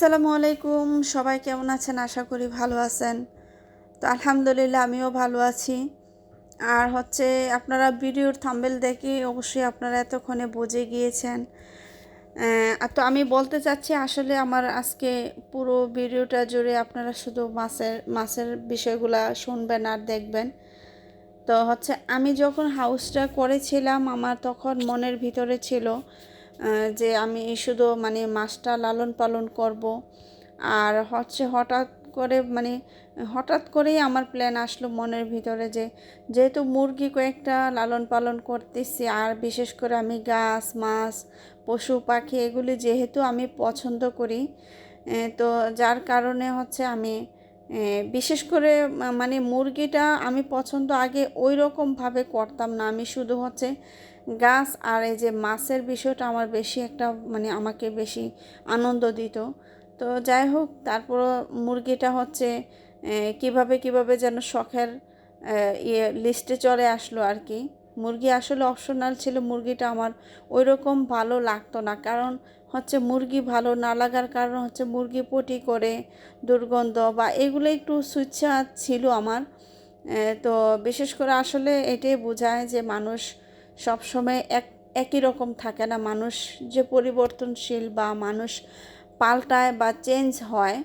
আসসালামু আলাইকুম। সবাই কেমন আছেন? আশা করি ভালো আছেন। তো আলহামদুলিল্লাহ আমিও ভালো আছি। আর হচ্ছে আপনারা ভিডিওর থাম্বেল দেখে অবশ্যই আপনারা এতক্ষণে বুঝে গিয়েছেন। তো আমি বলতে চাচ্ছি, আসলে আমার আজকে পুরো ভিডিওটা জুড়ে আপনারা শুধু মাছের মাছের বিষয়গুলা শুনবেন আর দেখবেন। তো হচ্ছে আমি যখন হাউসটা করেছিলাম, আমার তখন মনের ভিতরে ছিল যে আমি শুধু মানে মাছটা লালন পালন করব। আর হচ্ছে হঠাৎ করে মানে হঠাৎ করেই আমার প্ল্যান আসলো মনের ভিতরে যে যেহেতু মুরগি কয়েকটা লালন পালন করতেছি, আর বিশেষ করে আমি গাছ, মাছ, পশু, পাখি এগুলি যেহেতু আমি পছন্দ করি তো যার কারণে হচ্ছে আমি বিশেষ করে মানে মুরগিটা আমি পছন্দ আগে ওই রকমভাবে করতাম না। আমি শুধু হচ্ছে গাছ আর এই যে মাছের বিষয়টা আমার বেশি একটা মানে আমাকে বেশি আনন্দ দিত। তো যাই হোক তারপর মুরগিটা হচ্ছে কীভাবে কীভাবে যেন শখের ইয়ে লিস্টে চলে আসলো আর কি। মুরগি আসলে অপশনাল ছিল, মুরগিটা আমার ওই রকম ভালো লাগতো না। কারণ হচ্ছে মুরগি ভালো না লাগার কারণ হচ্ছে মুরগি পটি করে, দুর্গন্ধ বা এগুলো একটু সুইচ্ছা ছিল আমার। তো বিশেষ করে আসলে এটাই বোঝায় যে মানুষ সবসময় এক, একই রকম থাকে না। মানুষ যে পরিবর্তনশীল বা মানুষ পাল্টায় বা চেঞ্জ হয়,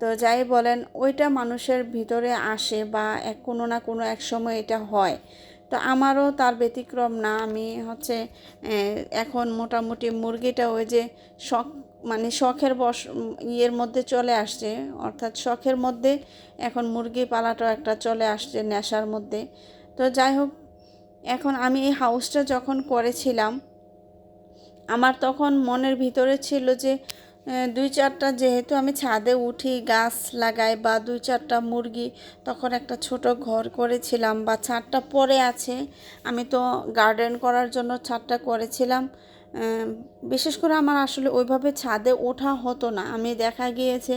তো যাই বলেন, ওইটা মানুষের ভিতরে আসে বা এক, কোনো না কোনো এক সময় এটা হয়। তো আমারও তার ব্যতিক্রম না। আমি হচ্ছে এখন মোটামুটি মুরগিটা ওই যে শখ মানে শখের বস ইয়ের মধ্যে চলে আসছে। অর্থাৎ শখের মধ্যে এখন মুরগি পালাটাও একটা চলে আসছে নেশার মধ্যে। তো যাই হোক এখন আমি এই হাউসটা যখন করেছিলাম, আমার তখন মনের ভিতরে ছিল যে দুই চারটা যেহেতু আমি ছাদে উঠি, গাছ লাগাই বা দুই চারটা মুরগি, তখন একটা ছোট ঘর করেছিলাম বা ছাদটা পরে আছে। আমি তো গার্ডেন করার জন্য ছাদটা করেছিলাম। বিশেষ করে আমার আসলে ওইভাবে ছাদে ওঠা হতো না। আমি দেখা গিয়েছে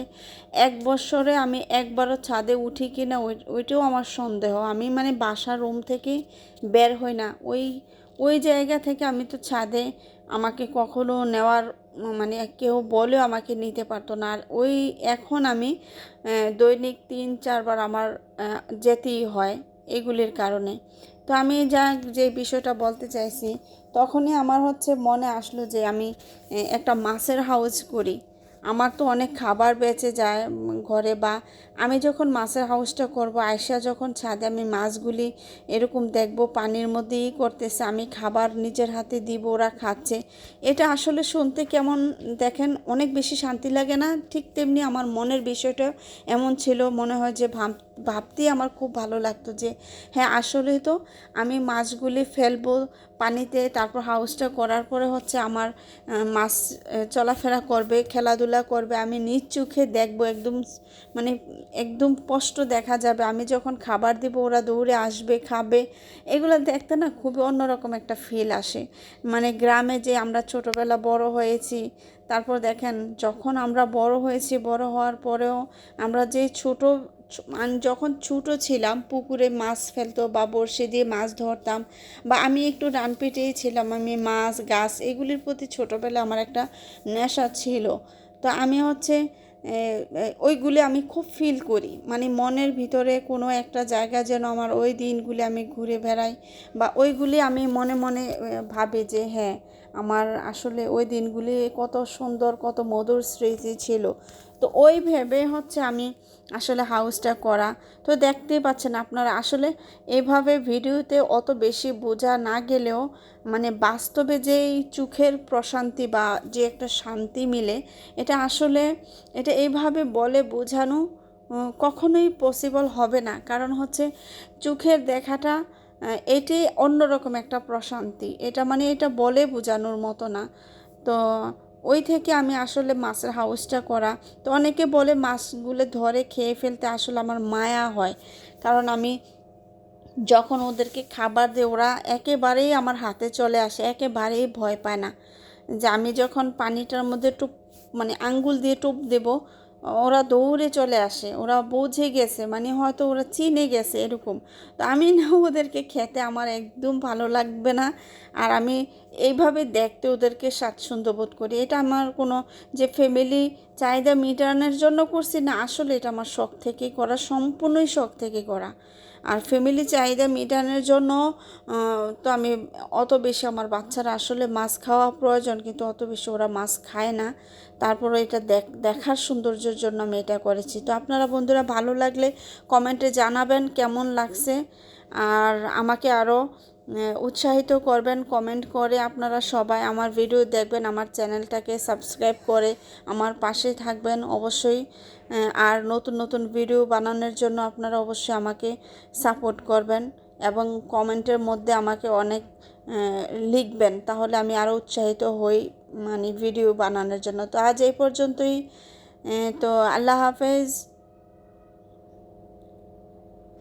এক বছরে আমি একবারও ছাদে উঠি কি না ওই, ওইটাও আমার সন্দেহ। আমি মানে বাসার রুম থেকে বের হই না। ওই ওই জায়গা থেকে আমি তো ছাদে আমাকে কখনো নেওয়ার মানে কেউ বলেও আমাকে নিতে পারতো না। আর ওই এখন আমি দৈনিক তিন, চারবার আমার যেতেই হয় এগুলির কারণে। তো আমি যা যে বিষয়টা বলতে চাইছি, তখনই আমার হচ্ছে মনে আসলো যে আমি একটা মাছের হাউস করি। আমার তো অনেক খাবার বেঁচে যায় ঘরে বা আমি যখন মাছের হাউসটা করব আয়সা যখন ছাদে আমি মাছগুলি এরকম দেখব, পানির মধ্যেই করতেছে, আমি খাবার নিজের হাতে দিব, ওরা খাচ্ছে। এটা আসলে শুনতে কেমন দেখেন, অনেক বেশি শান্তি লাগে না। ঠিক তেমনি আমার মনের বিষয়টা এমন ছিল, মনে হয় যে ভাব ভাবতেই আমার খুব ভালো লাগতো যে হ্যাঁ আসলে তো আমি মাছগুলি ফেলব পানিতে, তারপর হাউসটা করার পরে হচ্ছে আমার মাছ চলাফেরা করবে, খেলাধুলা করবে, আমি নিজ চোখে দেখব, একদম মানে একদম স্পষ্ট দেখা যাবে, আমি যখন খাবার দিব, ওরা দৌড়ে আসবে, খাবে, এগুলো দেখতে না খুবই অন্যরকম একটা ফিল আসে। মানে গ্রামে যে আমরা ছোটোবেলা বড় হয়েছি, তারপর দেখেন যখন আমরা বড় হয়েছি, বড় হওয়ার পরেও আমরা যে ছোট যখন ছোটো ছিলাম, পুকুরে মাছ ফেলতো বা বড়শি দিয়ে মাছ ধরতাম বা আমি একটু ডানপিটেই ছিলাম, আমি মাছ, গাছ এগুলির প্রতি ছোটোবেলা আমার একটা নেশা ছিল। তো আমি হচ্ছে ওইগুলি আমি খুব ফিল করি। মানে মনের ভিতরে কোনো একটা জায়গা যেন আমার ওই দিনগুলি আমি ঘুরে বেড়াই বা ওইগুলি আমি মনে মনে ভাবি যে হ্যাঁ আমার আসলে ওই দিনগুলি কত সুন্দর, কত মধুর স্মৃতি ছিল। তো ওই ভেবে হচ্ছে আমি আসলে হাউসটা করা। তো দেখতেই পাচ্ছেন আপনারা, আসলে এভাবে ভিডিওতে অত বেশি বোঝা না গেলেও মানে বাস্তবে যেই চোখের প্রশান্তি বা যে একটা শান্তি মিলে, এটা আসলে এটা এইভাবে বলে বোঝানো কখনোই পসিবল হবে না। কারণ হচ্ছে চোখের দেখাটা এটাই অন্যরকম একটা প্রশান্তি। এটা মানে এটা বলে বোঝানোর মতো না। তো ওই থেকে আমি আসলে মাছের হাউসটা করা। তো অনেকে বলে মাছগুলো ধরে খেয়ে ফেলতে আসলে আমার মায়া হয়। কারণ আমি যখন ওদেরকে খাবার দিই, ওরা একেবারেই আমার হাতে চলে আসে, একেবারেই ভয় পায় না। যে আমি যখন পানিটার মধ্যে টুপ মানে আঙ্গুল দিয়ে টুপ দেব ওরা দৌড়ে চলে আসে, ওরা বোঝে গেছে মানে হয়তো ওরা চিনে গেছে এরকম। তো আমি না ওদেরকে খেতে আমার একদম ভালো লাগবে না। আর আমি এইভাবে দেখতে ওদেরকে স্বাচ্ছন্দ্য বোধ করি। এটা আমার কোনো যে ফ্যামিলি চাহিদা মিটানোর জন্য করছি না, আসলে এটা আমার শখ থেকে করা, সম্পূর্ণই শখ থেকে করা। আর ফ্যামিলি চাহিদা মেটানোর জন্য তো আমি অত বেশি আমার বাচ্চারা আসলে মাছ খাওয়া প্রয়োজন, কিন্তু অত বেশি ওরা মাছ খায় না। তারপরে এটা দেখ, দেখার সৌন্দর্যের জন্য আমি এটা করেছি। তো আপনারা বন্ধুরা ভালো লাগলে কমেন্টে জানাবেন কেমন লাগছে। আর আমাকে আরও উৎসাহিত করবেন কমেন্ট করে আপনারা সবাই আমার ভিডিও দেখবেন, আমার চ্যানেলটাকে সাবস্ক্রাইব করে আমার পাশে থাকবেন অবশ্যই। আর নতুন নতুন ভিডিও বানানোর জন্য আপনারা অবশ্যই আমাকে সাপোর্ট করবেন এবং কমেন্টের মধ্যে আমাকে অনেক লিখবেন। তাহলে আমি আরও উৎসাহিত হই মানে ভিডিও বানানোর জন্য। তো আজ এই পর্যন্তই। তো আল্লাহ হাফেজ।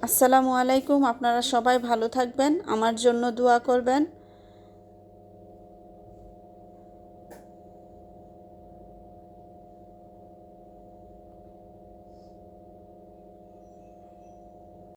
আসসালামু আলাইকুম আপনারা সবাই ভালো থাকবেন আমার জন্য দোয়া করবেন।